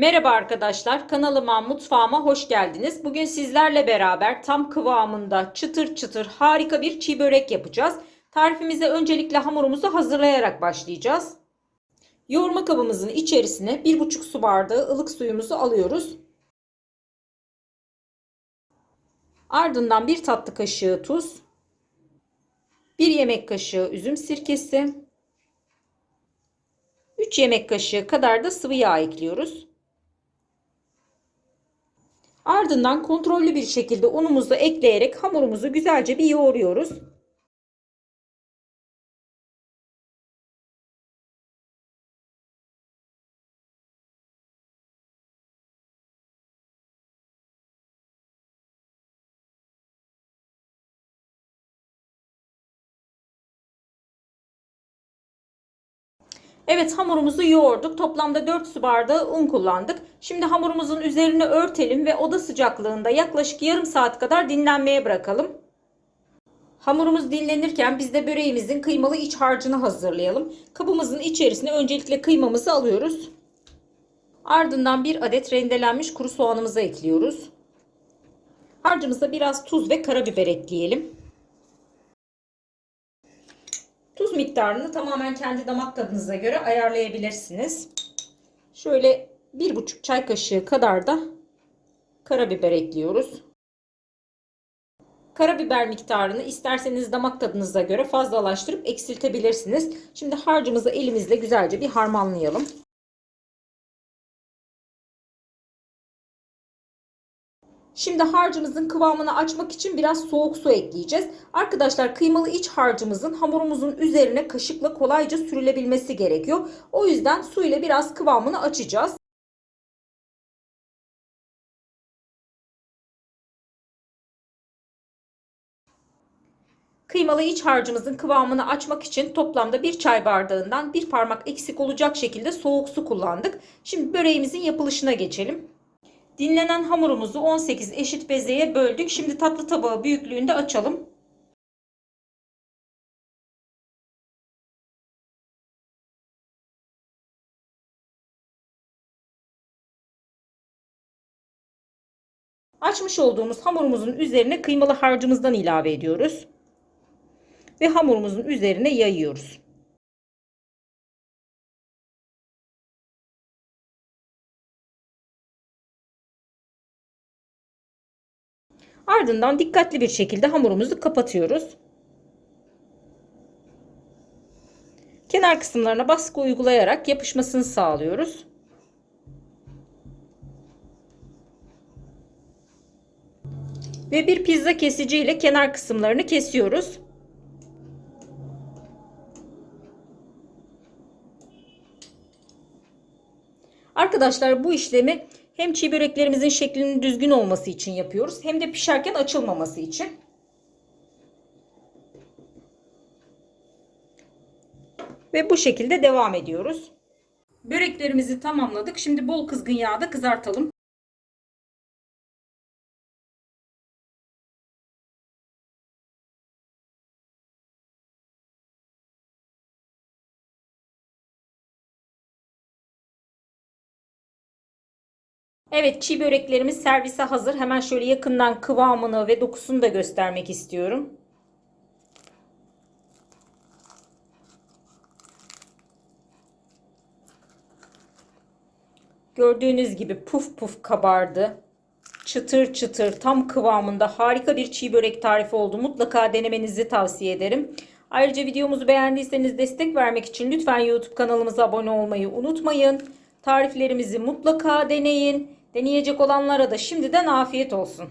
Merhaba arkadaşlar, kanalıma, mutfağıma hoş geldiniz. Bugün sizlerle beraber tam kıvamında çıtır çıtır harika bir çiğ börek yapacağız. Tarifimize öncelikle hamurumuzu hazırlayarak başlayacağız. Yoğurma kabımızın içerisine 1,5 su bardağı ılık suyumuzu alıyoruz. Ardından 1 tatlı kaşığı tuz, 1 yemek kaşığı üzüm sirkesi, 3 yemek kaşığı kadar da sıvı yağ ekliyoruz. Ardından kontrollü bir şekilde unumuzu ekleyerek hamurumuzu güzelce bir yoğuruyoruz. Evet hamurumuzu yoğurduk. Toplamda 4 su bardağı un kullandık. Şimdi hamurumuzun üzerine örtelim ve oda sıcaklığında yaklaşık yarım saat kadar dinlenmeye bırakalım. Hamurumuz dinlenirken biz de böreğimizin kıymalı iç harcını hazırlayalım. Kabımızın içerisine öncelikle kıymamızı alıyoruz. Ardından bir adet rendelenmiş kuru soğanımızı ekliyoruz. Harcımıza biraz tuz ve karabiber ekleyelim. Tuz miktarını tamamen kendi damak tadınıza göre ayarlayabilirsiniz. Şöyle bir buçuk çay kaşığı kadar da karabiber ekliyoruz. Karabiber miktarını isterseniz damak tadınıza göre fazlalaştırıp eksiltebilirsiniz. Şimdi harcımızı elimizle güzelce bir harmanlayalım. Şimdi harcımızın kıvamını açmak için biraz soğuk su ekleyeceğiz. Arkadaşlar kıymalı iç harcımızın hamurumuzun üzerine kaşıkla kolayca sürülebilmesi gerekiyor. O yüzden su ile biraz kıvamını açacağız. Kıymalı iç harcımızın kıvamını açmak için toplamda bir çay bardağından bir parmak eksik olacak şekilde soğuk su kullandık. Şimdi böreğimizin yapılışına geçelim. Dinlenen hamurumuzu 18 eşit bezeye böldük. Şimdi tatlı tabağı büyüklüğünde açalım. Açmış olduğumuz hamurumuzun üzerine kıymalı harcımızdan ilave ediyoruz. Ve hamurumuzun üzerine yayıyoruz. Ardından dikkatli bir şekilde hamurumuzu kapatıyoruz. Kenar kısımlarına baskı uygulayarak yapışmasını sağlıyoruz. Ve bir pizza kesici ile kenar kısımlarını kesiyoruz. Arkadaşlar bu işlemi hem çiğ böreklerimizin şeklinin düzgün olması için yapıyoruz. Hem de pişerken açılmaması için. Ve bu şekilde devam ediyoruz. Böreklerimizi tamamladık. Şimdi bol kızgın yağda kızartalım. Evet çiğ böreklerimiz servise hazır. Hemen şöyle yakından kıvamını ve dokusunu da göstermek istiyorum. Gördüğünüz gibi puf puf kabardı. Çıtır çıtır tam kıvamında harika bir çiğ börek tarifi oldu. Mutlaka denemenizi tavsiye ederim. Ayrıca videomuzu beğendiyseniz destek vermek için lütfen YouTube kanalımıza abone olmayı unutmayın. Tariflerimizi mutlaka deneyin. Deneyecek olanlara da şimdiden afiyet olsun.